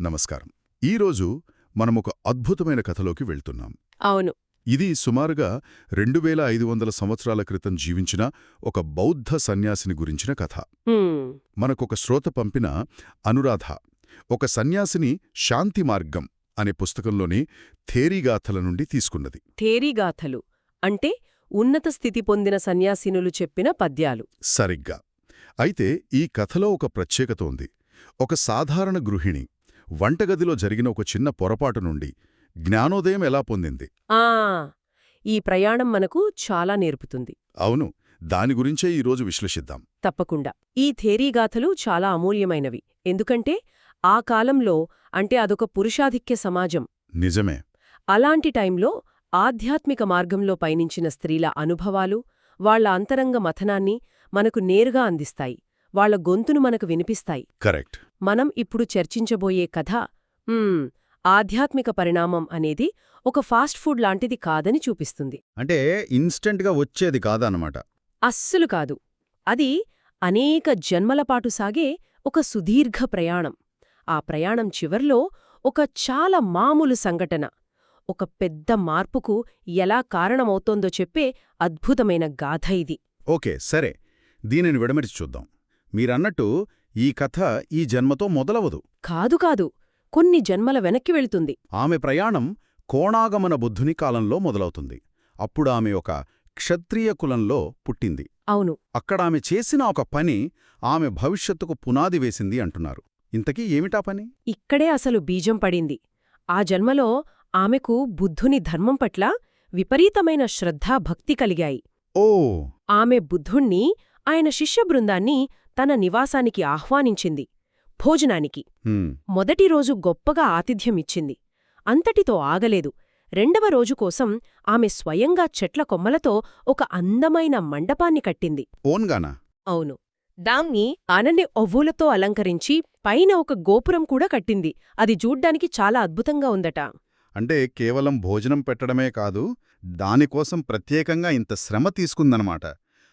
నమస్కారం. ఈరోజు మనం ఒక అద్భుతమైన కథలోకి వెళ్తున్నాం. అవును. ఇది సుమారుగా రెండు వేల ఐదు వందల సంవత్సరాల క్రితం జీవించిన ఒక బౌద్ధ సన్యాసిని గురించిన కథ. మనకొక శ్రోత పంపిన అనురాధ ఒక సన్యాసిని శాంతి మార్గం అనే పుస్తకంలోని థేరీగాథల నుండి తీసుకున్నది. థేరీగాథలు అంటే ఉన్నత స్థితి పొందిన సన్యాసినులు చెప్పిన పద్యాలు. సరిగ్గా. అయితే ఈ కథలో ఒక ప్రత్యేకత ఉంది. ఒక సాధారణ గృహిణి వంటగదిలో జరిగిన ఒక చిన్న పొరపాటు నుండి జ్ఞానోదయం ఎలా పొందింది? ఆ! ఈ ప్రయాణం మనకు చాలా నేర్పుతుంది. అవును దాని గురించే ఈరోజు విశ్లేషిద్దాం. తప్పకుండా. ఈ థేరీగాథలు చాలా అమూల్యమైనవి. ఎందుకంటే ఆ కాలంలో అంటే అదొక పురుషాధిక్య సమాజం. నిజమే. అలాంటి టైంలో ఆధ్యాత్మిక మార్గంలో పయనించిన స్త్రీల అనుభవాలు వాళ్ళ అంతరంగ మథనాన్ని మనకు నేరుగా అందిస్తాయి. వాళ్ళ గొంతును మనకు వినిపిస్తాయి. కరెక్ట్. మనం ఇప్పుడు చర్చించబోయే కథ ఆధ్యాత్మిక పరిణామం అనేది ఒక ఫాస్ట్ ఫుడ్ లాంటిది కాదని చూపిస్తుంది. అంటే ఇన్స్టెంట్గా వచ్చేది కాదన్నమాట. అస్సలు కాదు. అది అనేక జన్మలపాటు సాగే ఒక సుదీర్ఘ ప్రయాణం. ఆ ప్రయాణం చివర్లో ఒక చాలా మామూలు సంఘటన. ఒక పెద్ద మార్పుకు ఎలా కారణమవుతోందో చెప్పే అద్భుతమైన గాథ ఇది. ఓకే సరే. దీనిని విడమరిచి చూద్దాం. మీరన్నట్టు ఈ కథ ఈ జన్మతో మొదలవదు. కాదు కాదు కొన్ని జన్మల వెనక్కి వెళ్తుంది. ఆమె ప్రయాణం కోణాగమన బుద్ధుని కాలంలో మొదలవుతుంది. అప్పుడు ఆమె ఒక క్షత్రియ కులంలో పుట్టింది. అవును. అక్కడ ఆమె చేసిన ఒక పని ఆమె భవిష్యత్తుకు పునాది వేసింది అంటున్నారు. ఇంతకీ ఏమిటా పని? ఇక్కడే అసలు బీజం పడింది. ఆ జన్మలో ఆమెకు బుద్ధుని ధర్మం పట్ల విపరీతమైన శ్రద్ధా భక్తి కలిగాయి. ఓ! ఆమె బుద్ధుణ్ణి ఆయన శిష్య బృందాన్ని తన నివాసానికి ఆహ్వానించింది భోజనానికి. మొదటి రోజు గొప్పగా ఆతిథ్యమిచ్చింది. అంతటితో ఆగలేదు. రెండవ రోజు కోసం ఆమె స్వయంగా చెట్ల కొమ్మలతో ఒక అందమైన మండపాన్ని కట్టింది. ఓన్గానా? అవును. దాన్ని అనని ఒవ్వులతో అలంకరించి పైన ఒక గోపురం కూడా కట్టింది. అది చూడ్డానికి చాలా అద్భుతంగా ఉందట. అంటే కేవలం భోజనం పెట్టడమే కాదు దానికోసం ప్రత్యేకంగా ఇంత శ్రమ తీసుకుందనమాట.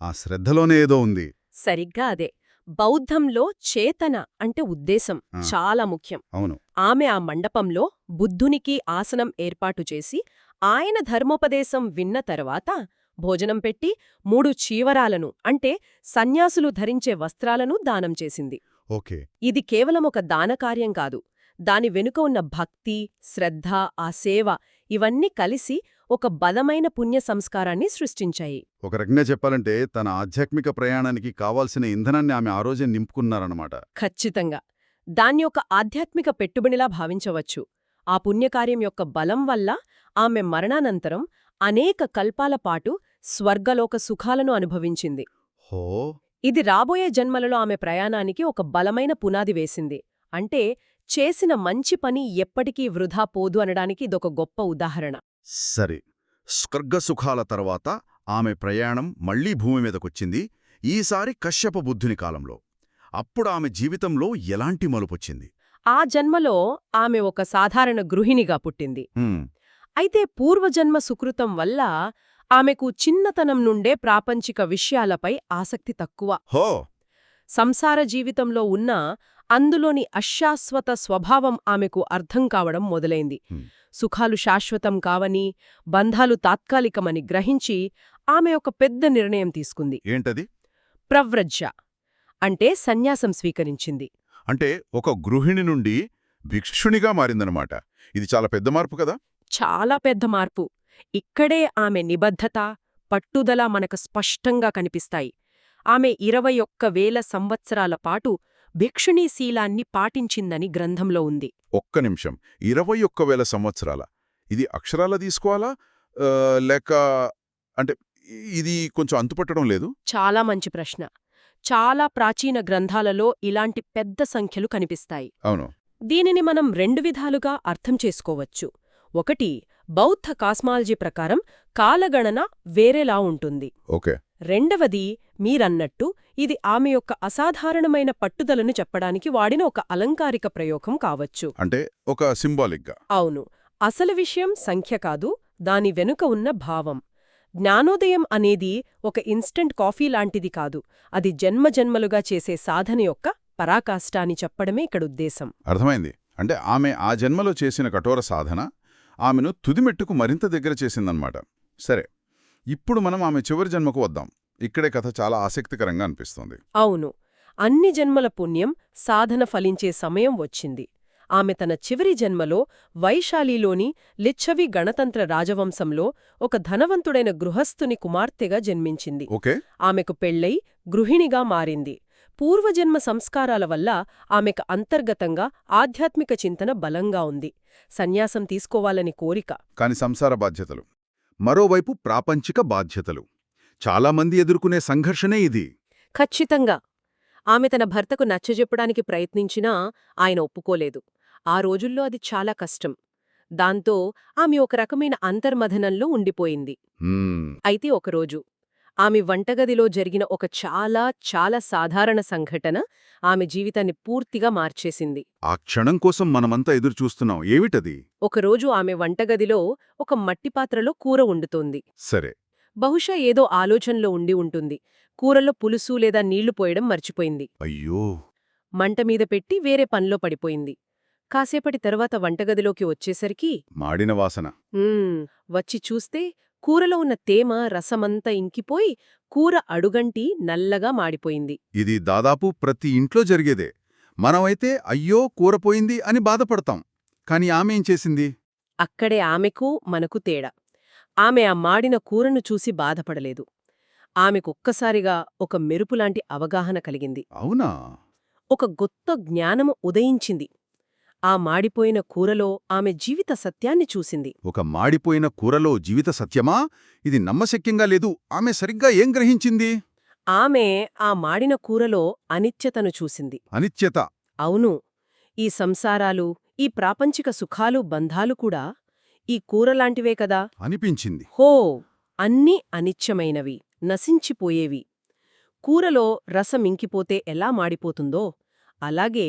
ఆ శ్రద్ధలోనే ఏదో ఉంది. సరిగ్గా అదే. బౌద్ధంలో చేతన అంటే ఉద్దేశం. చాలా ముఖ్యం. అవును. ఆమె ఆ మండపంలో బుద్ధునికి ఆసనం ఏర్పాటు చేసి ఆయన ధర్మోపదేశం విన్న తర్వాత భోజనం పెట్టి మూడు చీవరాలను అంటే సన్యాసులు ధరించే వస్త్రాలను దానం చేసింది. ఓకే. ఇది కేవలం ఒక దానకార్యం కాదు. దాని వెనుక ఉన్న భక్తి శ్రద్ధ ఆ సేవ ఇవన్నీ కలిసి ఒక బలమైన పుణ్య సంస్కారాన్ని సృష్టించాయి. ఒక రకంగా చెప్పాలంటే తన ఆధ్యాత్మిక ప్రయాణానికి కావాల్సిన ఇంధనాన్ని ఆమె ఆ రోజే నింపుకున్నారన్నమాట. ఖచ్చితంగా. దాన్ని ఒక ఆధ్యాత్మిక పెట్టుబడిలా భావించవచ్చు. ఆ పుణ్యకార్యం యొక్క బలం వల్ల ఆమె మరణానంతరం అనేక కల్పాల పాటు స్వర్గలోక సుఖాలను అనుభవించింది. హో! ఇది రాబోయే జన్మలలో ఆమె ప్రయాణానికి ఒక బలమైన పునాది వేసింది. అంటే చేసిన మంచి పని ఎప్పటికీ వృధా పోదు అనడానికి ఇదొక గొప్ప ఉదాహరణ. సరే స్వర్గసుఖాల తర్వాత ఆమె ప్రయాణం మళ్ళీ భూమి మీదకొచ్చింది ఈసారి కశ్యప బుద్ధుని కాలంలో. అప్పుడు ఆమె జీవితంలో ఎలాంటి మలుపొచ్చింది? ఆ జన్మలో ఆమె ఒక సాధారణ గృహిణిగా పుట్టింది. అయితే పూర్వజన్మ సుకృతం వల్ల ఆమెకు చిన్నతనం నుండే ప్రాపంచిక విషయాలపై ఆసక్తి తక్కువ. హో! సంసార జీవితంలో ఉన్న అందులోని అశాశ్వత స్వభావం ఆమెకు అర్థం కావడం మొదలైంది. సుఖాలు శాశ్వతం కావని బంధాలు తాత్కాలికమని గ్రహించి ఆమె ఒక పెద్ద నిర్ణయం తీసుకుంది. ఏంటది? ప్రవ్రజ్య అంటే సన్యాసం స్వీకరించింది. అంటే ఒక గృహిణి నుండి భిక్షునిగా మారిందనమాట ఇది చాలా పెద్ద మార్పు కదా? చాలా పెద్ద మార్పు. ఇక్కడే ఆమె నిబద్ధత పట్టుదల మనకు స్పష్టంగా కనిపిస్తాయి. ఆమె ఇరవై ఒక్క వేల సంవత్సరాల పాటు భిక్షుణీ శీలాన్ని పాటించిందని గ్రంథంలో ఉంది. ఒక్క నిమిషం. ఇరవై ఒక్క వేల సంవత్సరాల. ఇది అక్షరాల తీసుకోవాలా? లేక అంటే ఇది కొంచెం అంతుపట్టడం లేదు? చాలా మంచి ప్రశ్న. చాలా ప్రాచీన గ్రంథాలలో ఇలాంటి పెద్ద సంఖ్యలు కనిపిస్తాయి. అవును. దీనిని మనం రెండు విధాలుగా అర్థం చేసుకోవచ్చు. ఒకటి బౌద్ధ కాస్మాలజీ ప్రకారం కాలగణన వేరేలా ఉంటుంది. ఓకే. రెండవది మీరన్నట్టు ఇది ఆమె యొక్క అసాధారణమైన పట్టుదలను చెప్పడానికి వాడిన ఒక అలంకారిక ప్రయోగం కావచ్చు. అంటే ఒక సింబాలిక్గా. అవును. అసలు విషయం సంఖ్య కాదు దాని వెనుక ఉన్న భావం. జ్ఞానోదయం అనేది ఒక ఇన్స్టంట్ కాఫీ లాంటిది కాదు అది జన్మజన్మలుగా చేసే సాధన యొక్క పరాకాష్ట అని చెప్పడమే ఇక్కడ ఉద్దేశం. అర్థమైంది. అంటే ఆమె ఆ జన్మలో చేసిన కఠోర సాధన ఆమెను తుదిమెట్టుకు మరింత దగ్గర చేసిందన్నమాట. సరే ఇప్పుడు మనం ఆమె చివరి జన్మకు వద్దాం. ఇక్కడే కథ చాలా ఆసక్తికరంగా అనిపిస్తోంది. అవును. అన్ని జన్మల పుణ్యం సాధన ఫలించే సమయం వచ్చింది. ఆమె తన చివరి జన్మలో వైశాలిలోని లిచ్చవి గణతంత్ర రాజవంశంలో ఒక ధనవంతుడైన గృహస్థుని కుమార్తెగా జన్మించింది. ఓకే. ఆమెకు పెళ్ళై గృహిణిగా మారింది. పూర్వజన్మ సంస్కారాల వల్ల ఆమెకు అంతర్గతంగా ఆధ్యాత్మిక చింతన బలంగా ఉంది. సన్యాసం తీసుకోవాలని కోరిక. కాని సంసార బాధ్యతలు. మరోవైపు ప్రాపంచిక బాధ్యతలు. చాలామంది ఎదుర్కొనే సంఘర్షణే ఇది. ఖచ్చితంగా. ఆమె తన భర్తకు నచ్చజెప్పడానికి ప్రయత్నించినా ఆయన ఒప్పుకోలేదు. ఆ రోజుల్లో అది చాలా కష్టం. దాంతో ఆమె ఒక రకమైన అంతర్మథనంలో ఉండిపోయింది. అయితే ఒకరోజు ఆమె వంటగదిలో జరిగిన ఒక చాలా చాలా సాధారణ సంఘటన ఆమె జీవితాన్ని పూర్తిగా మార్చేసింది. ఆ క్షణం కోసం మనమంతా ఎదురుచూస్తున్నాం. ఏమిటది? ఒకరోజు ఆమె వంటగదిలో ఒక మట్టి పాత్రలో కూర వండుతోంది. సరే. బహుశా ఏదో ఆలోచనలో ఉండి ఉంటుంది. కూరలో పులుసు లేదా నీళ్ళు పోయడం మర్చిపోయింది. అయ్యో! మంట మీద పెట్టి వేరే పనిలో పడిపోయింది. కాసేపటి తర్వాత వంటగదిలోకి వచ్చేసరికి మాడిన వాసన. వచ్చి చూస్తే కూరలో ఉన్న తేమ రసమంతా ఇంకిపోయి కూర అడుగంటి నల్లగా మాడిపోయింది. ఇది దాదాపు ప్రతి ఇంట్లో జరిగేదే. మనమైతే అయ్యో కూరపోయింది అని బాధపడతాం. కాని ఆమె ఏం చేసింది? అక్కడే ఆమెకు మనకు తేడా. ఆమె ఆ మాడిన కూరను చూసి బాధపడలేదు. ఆమెకొక్కసారిగా ఒక మెరుపులాంటి అవగాహన కలిగింది. అవునా? ఒక గొత్త జ్ఞానము ఉదయించింది. ఆ మాడిపోయిన కూరలో ఆమె జీవిత సత్యాన్ని చూసింది. ఒక మాడిపోయిన కూరలో జీవిత సత్యమా? ఇది నమ్మశక్యంగా లేదు. ఆమె సరిగ్గా ఏం గ్రహించింది? ఆమె ఆ మాడిన కూరలో అనిత్యతను చూసింది. అనిత్యత. అవును ఈ సంసారాలు ఈ ప్రాపంచిక సుఖాలు బంధాలు కూడా ఈ కూరలాంటివే కదా? అనిపించింది. హో అన్నీ అనిత్యమైనవి నశించిపోయేవి. కూరలో రసం ఇంకిపోతే ఎలా మాడిపోతుందో అలాగే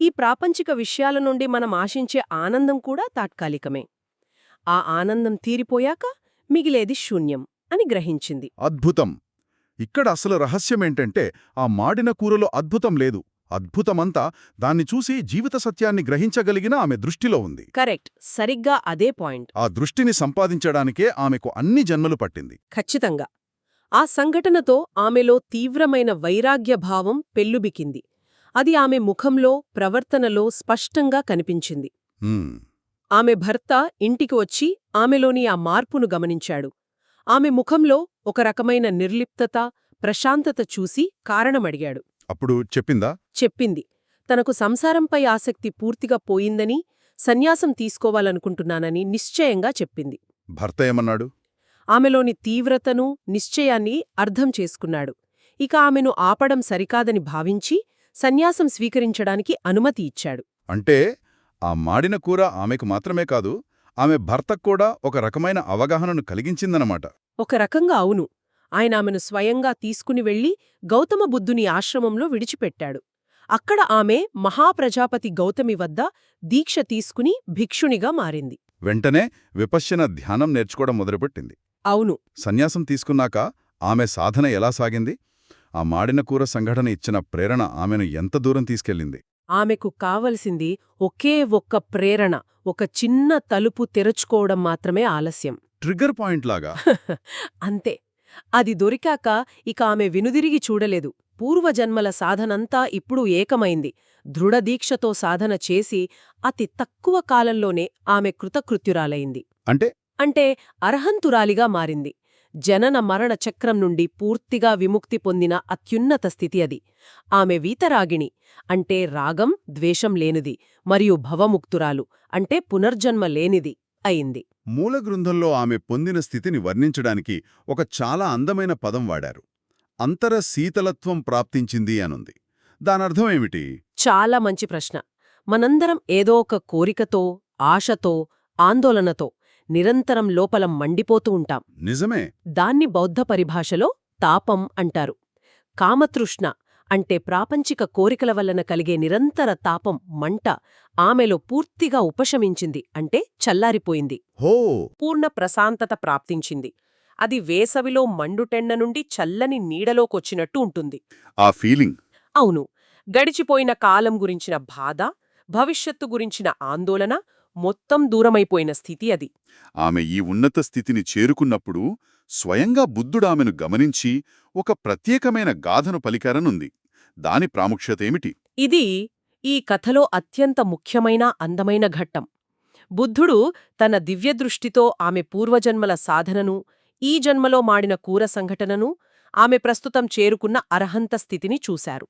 ఈ ప్రాపంచిక విషయాల నుండి మనం ఆశించే ఆనందం కూడా తాత్కాలికమే. ఆ ఆనందం తీరిపోయాక మిగిలేది శూన్యం అని గ్రహించింది. అద్భుతం! ఇక్కడ అసలు రహస్యమేంటంటే ఆ మాడిన కూరలో అద్భుతం లేదు. అద్భుతమంతా దాన్ని చూసి జీవిత సత్యాన్ని గ్రహించగలిగిన ఆమె దృష్టిలో ఉంది. కరెక్ట్! సరిగ్గా అదే పాయింట్. ఆ దృష్టిని సంపాదించడానికే ఆమెకు అన్ని జన్మలు పట్టింది. ఖచ్చితంగా! ఆ సంఘటనతో ఆమెలో తీవ్రమైన వైరాగ్య భావం పెల్లుబికింది అది ఆమె ముఖంలో ప్రవర్తనలో స్పష్టంగా కనిపించింది. ఆమె భర్త ఇంటికి వచ్చి ఆమెలోని ఆ మార్పును గమనించాడు. ఆమె ముఖంలో ఒక రకమైన నిర్లిప్తత ప్రశాంతత చూసి కారణమడిగాడు. అప్పుడు చెప్పిందా? చెప్పింది. తనకు సంసారంపై ఆసక్తి పూర్తిగా పోయిందని సన్యాసం తీసుకోవాలనుకుంటున్నానని నిశ్చయంగా చెప్పింది. భర్త ఏమన్నాడు? ఆమెలోని తీవ్రతను నిశ్చయాన్ని అర్థం చేసుకున్నాడు. ఇక ఆమెను ఆపడం సరికాదని భావించి సన్యాసం స్వీకరించడానికి అనుమతి ఇచ్చాడు. అంటే ఆ మాడిన కూర ఆమెకు మాత్రమే కాదు ఆమె భర్తకు కూడా ఒక రకమైన అవగాహనను కలిగించిందనమాట ఒక రకంగా అవును. ఆయన ఆమెను స్వయంగా తీసుకుని వెళ్ళి గౌతమ బుద్ధుని ఆశ్రమంలో విడిచిపెట్టాడు. అక్కడ ఆమె మహాప్రజాపతి గౌతమి వద్ద దీక్ష తీసుకుని భిక్షునిగా మారింది. వెంటనే విపశ్యన ధ్యానం నేర్చుకోవడం మొదలుపెట్టింది. అవును. సన్యాసం తీసుకున్నాక ఆమె సాధన ఎలా సాగింది? ఆ మాడిన కూర సంఘటన ఇచ్చిన ప్రేరణ ఆమెను ఎంత దూరం తీసుకెళ్ళింది? ఆమెకు కావలసింది ఒకే ఒక్క ప్రేరణ ఒక చిన్న తలుపు తెరుచుకోవడం మాత్రమే ఆలస్యం. ట్రిగ్గర్ పాయింట్ లాగా? అంతే. అది దొరికాక ఇక ఆమె వినుదిరిగి చూడలేదు. పూర్వజన్మల సాధనంతా ఇప్పుడు ఏకమైంది. దృఢదీక్షతో సాధన చేసి అతి తక్కువ కాలంలోనే ఆమె కృతకృత్యురాలైంది. అంటే? అంటే అర్హంతురాలిగా మారింది. జనన మరణ చక్రం నుండి పూర్తిగా విముక్తి పొందిన అత్యున్నత స్థితి అది. ఆమె వీతరాగిణి అంటే రాగం ద్వేషం లేనిది మరియు భవముక్తురాలు అంటే పునర్జన్మ లేనిది అయింది. మూల గ్రంథంలో ఆమె పొందిన స్థితిని వర్ణించడానికి ఒక చాలా అందమైన పదం వాడారు. అంతర శీతలత్వం ప్రాప్తించింది అనుంది. దానర్థం ఏమిటి? చాలా మంచి ప్రశ్న. మనందరం ఏదో ఒక కోరికతో ఆశతో ఆందోళనతో నిరంతరం లోపల మండిపోతూ ఉంటాం. నిజమే. దాన్ని బౌద్ధ పరిభాషలో తాపం అంటారు. కామతృష్ణ అంటే ప్రాపంచిక కోరికల వలన కలిగే నిరంతర తాపం మంట ఆమెలో పూర్తిగా ఉపశమించింది అంటే చల్లారిపోయింది. హో! పూర్ణ ప్రశాంతత ప్రాప్తించింది. అది వేసవిలో మండుటెండ నుండి చల్లని నీడలోకొచ్చినట్టు ఉంటుంది. ఆ ఫీలింగ్. అవును. గడిచిపోయిన కాలం గురించిన బాధ భవిష్యత్తు గురించిన ఆందోళన మొత్తం దూరమైపోయిన స్థితి అది. ఆమె ఈ ఉన్నత స్థితిని చేరుకున్నప్పుడు స్వయంగా బుద్ధుడామెను గమనించి ఒక ప్రత్యేకమైన గాథను పలికారనుంది. దాని ప్రాముఖ్యతేమిటి ఇది ఈ కథలో అత్యంత ముఖ్యమైన అందమైన ఘట్టం. బుద్ధుడు తన దివ్యదృష్టితో ఆమె పూర్వజన్మల సాధనను ఈ జన్మలో మాడిన కూర సంఘటనను ఆమె ప్రస్తుతం చేరుకున్న అర్హంత స్థితిని చూశారు.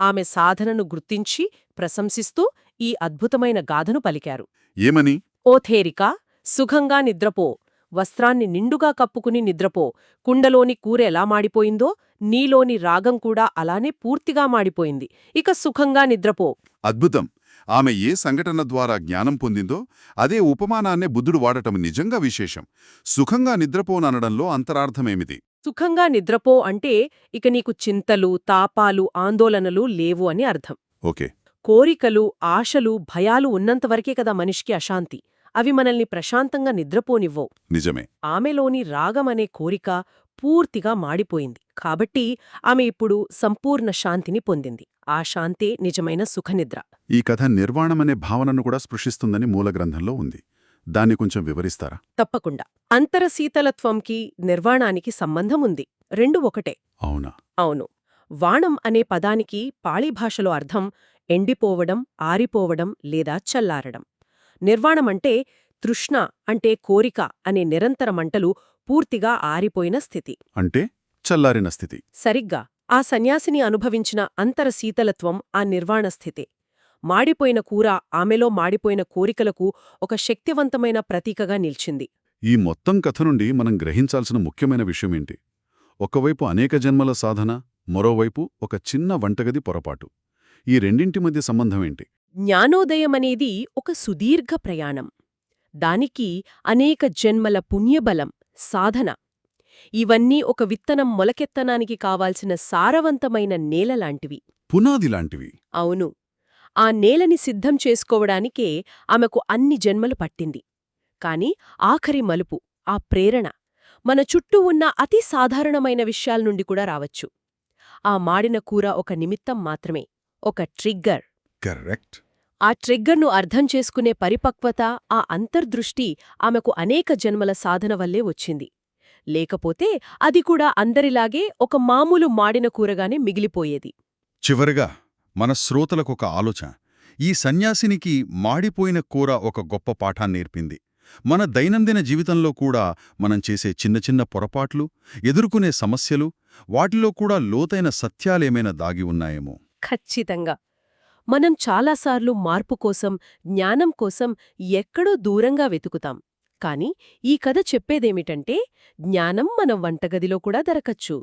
ఆమె సాధనను గుర్తించి ప్రశంసిస్తూ ఈ అద్భుతమైన గాథను పలికారు. ఏమని? ఓ థేరిక సుఖంగా నిద్రపో. వస్త్రాన్ని నిండుగా కప్పుకుని నిద్రపో. కుండలోని కూర ఎలా మాడిపోయిందో నీలోని రాగం కూడా అలానే పూర్తిగా మాడిపోయింది. ఇక సుఖంగా నిద్రపో. అద్భుతం. ఆమె ఏ సంఘటన ద్వారా జ్ఞానం పొందిందో అదే ఉపమానాన్నే బుద్ధుడు వాడటం నిజంగా విశేషం. సుఖంగా నిద్రపోననడంలో అంతరార్థమేమిటి సుఖంగా నిద్రపో అంటే ఇక నీకు చింతలు తాపాలు ఆందోళనలు లేవు అని అర్థం. ఓకే. కోరికలు ఆశలు భయాలు ఉన్నంతవరకే కదా మనిషికి అశాంతి. అవి మనల్ని ప్రశాంతంగా నిద్రపోనివ్వవు. నిజమే. ఆమెలోని రాగమనే కోరిక పూర్తిగా మాడిపోయింది. కాబట్టి ఆమె ఇప్పుడు సంపూర్ణ శాంతిని పొందింది. ఆ శాంతే నిజమైన సుఖనిద్ర. ఈ కథ నిర్వాణమనే భావనను కూడా స్పృశిస్తుందని మూల గ్రంథంలో ఉంది. దాన్ని కొంచెం వివరిస్తారా? తప్పకుండా. అంతరశీతలత్వంకి నిర్వాణానికి సంబంధం ఉంది. రెండు ఒకటే. అవునా? అవును. వాణం అనే పదానికి పాళీ భాషలో అర్థం ఎండిపోవడం ఆరిపోవడం లేదా చల్లారడం. నిర్వాణమంటే తృష్ణ అంటే కోరిక అనే నిరంతర మంటలు పూర్తిగా ఆరిపోయిన స్థితి. అంటే చల్లారిన స్థితి. సరిగ్గా ఆ సన్యాసిని అనుభవించిన అంతర శీతలత్వం ఆ నిర్వాణ స్థితే. మాడిపోయిన కూర ఆమెలో మాడిపోయిన కోరికలకు ఒక శక్తివంతమైన ప్రతీకగా నిల్చింది. ఈ మొత్తం కథ నుండి మనం గ్రహించాల్సిన ముఖ్యమైన విషయమేంటి ఒకవైపు అనేక జన్మల సాధన మరోవైపు ఒక చిన్న వంటగది పొరపాటు. ఈ రెండింటి మధ్య సంబంధమేంటి జ్ఞానోదయమనేది ఒక సుదీర్ఘ ప్రయాణం. దానికి అనేక జన్మల పుణ్యబలం సాధన. ఇవన్నీ ఒక విత్తనం మొలకెత్తనానికి కావాల్సిన సారవంతమైన నేలలాంటివి పునాది లాంటివి. అవును. ఆ నేలని సిద్ధం చేసుకోవడానికే ఆమెకు అన్ని జన్మలు పట్టింది. కాని ఆఖరి మలుపు ఆ ప్రేరణ మన చుట్టూ ఉన్న అతి సాధారణమైన విషయాల నుండి కూడా రావచ్చు. ఆ మాడిన కూర ఒక నిమిత్తం మాత్రమే. ఒక ట్రిగ్గర్. కరెక్ట్. ఆ ట్రిగ్గర్ను అర్థం చేసుకునే పరిపక్వత ఆ అంతర్దృష్టి ఆమెకు అనేక జన్మల సాధన వల్లే వచ్చింది. లేకపోతే అది కూడా అందరిలాగే ఒక మామూలు మాడిన కూరగానే మిగిలిపోయేది. చివరగా మన శ్రోతలకొక ఆలోచన. ఈ సన్యాసినికి మాడిపోయిన కూర ఒక గొప్ప పాఠాన్ని నేర్పింది. మన దైనందిన జీవితంలో కూడా మనం చేసే చిన్న చిన్న పొరపాట్లు ఎదుర్కొనే సమస్యలు వాటిలో కూడా లోతైన సత్యాలేమైనా దాగి ఉన్నాయేమో. ఖచ్చితంగా. మనం చాలాసార్లు మార్పు కోసం జ్ఞానం కోసం ఎక్కడో దూరంగా వెతుకుతాం. కాని ఈ కథ చెప్పేదేమిటంటే జ్ఞానం మన వంటగదిలో కూడా దొరకచ్చు.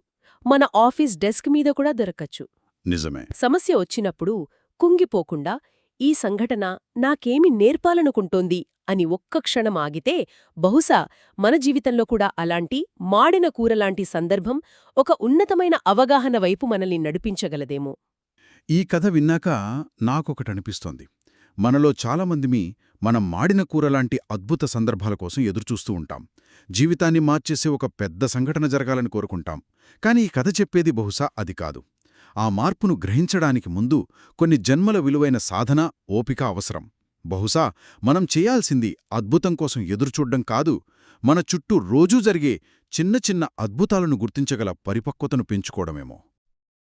మన ఆఫీస్ డెస్క్ మీద కూడా దొరకచ్చు. నిజమే. సమస్య వచ్చినప్పుడు కుంగిపోకుండా ఈ సంఘటన నాకేమి నేర్పాలనుకుంటోంది అని ఒక్క క్షణం ఆగితే బహుశా మన జీవితంలో కూడా అలాంటి మాడిన కూరలాంటి సందర్భం ఒక ఉన్నతమైన అవగాహన వైపు మనల్ని నడిపించగలదేమో. ఈ కథ విన్నాక నాకొకటనిపిస్తోంది. మనలో చాలామందిమి మనం మాడిన కూరలాంటి అద్భుత సందర్భాల కోసం ఎదురుచూస్తూ ఉంటాం. జీవితాన్ని మార్చేసే ఒక పెద్ద సంఘటన జరగాలని కోరుకుంటాం. కానీ ఈ కథ చెప్పేది బహుశా అది కాదు. ఆ మార్పును గ్రహించడానికి ముందు కొన్ని జన్మల విలువైన సాధన ఓపిక అవసరం. బహుశా మనం చేయాల్సింది అద్భుతం కోసం ఎదురుచూడ్డం కాదు మన చుట్టూ రోజూ జరిగే చిన్న చిన్న అద్భుతాలను గుర్తించగల పరిపక్వతను పెంచుకోవడమేమో.